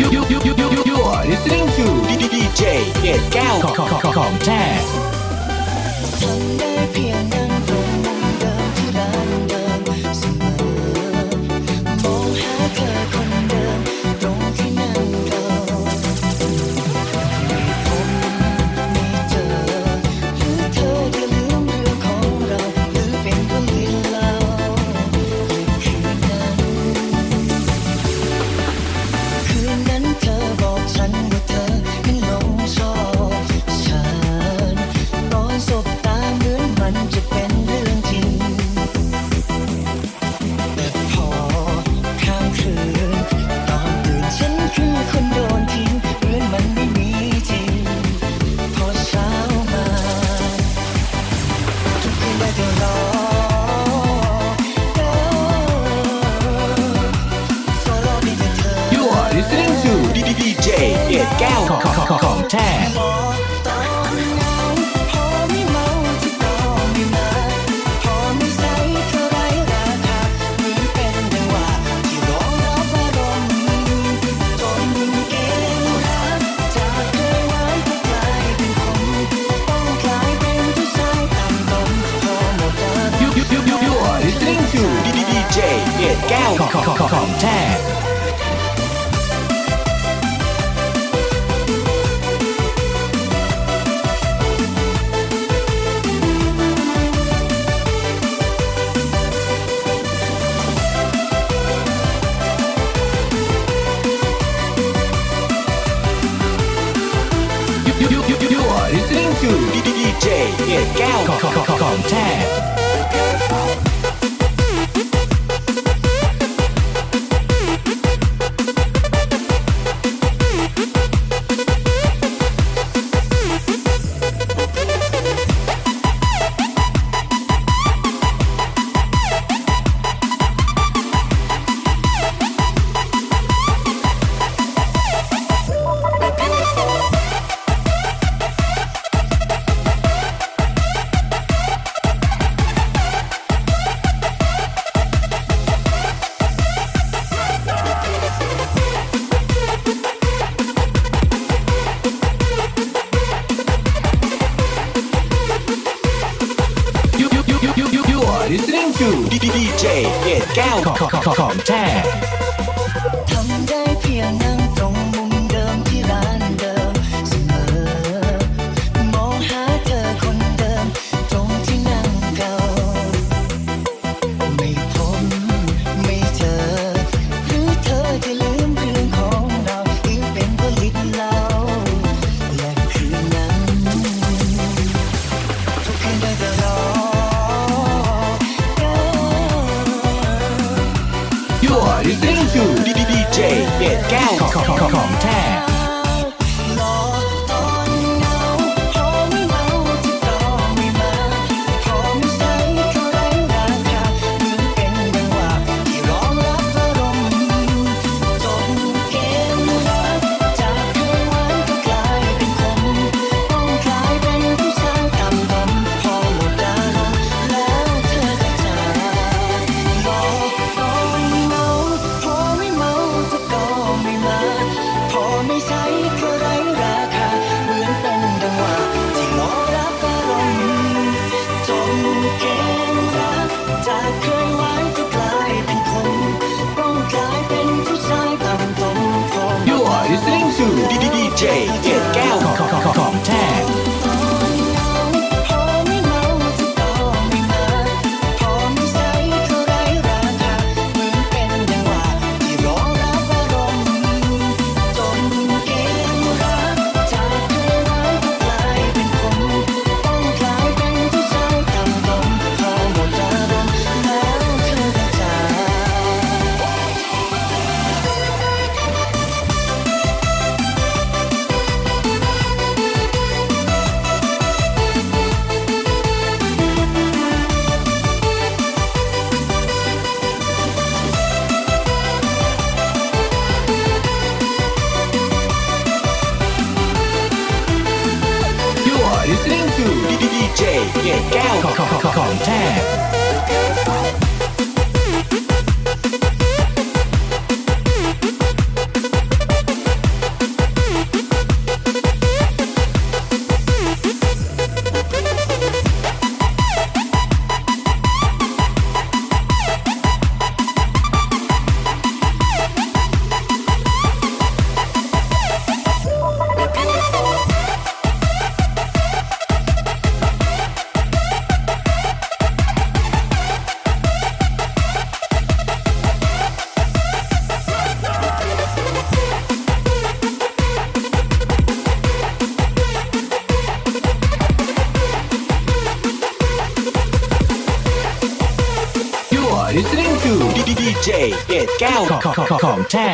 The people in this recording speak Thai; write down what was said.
you you you you you you are listening to D D D J เกตแก้วของของของแท้ ของของของแท้ยูยูยูยูลิสติ้งทูดีดีดีเจเอ็ดแก้วของของของแท้ you, you, you are listening to D D D J. Get Out Contact. ดีดีเจเกดแก้วของแท้ เด็ดแก้วของของแท้ two DDDJ. listening to DJ เกตแก้วของแท้ ดีเจเกตแก้วของของของแท้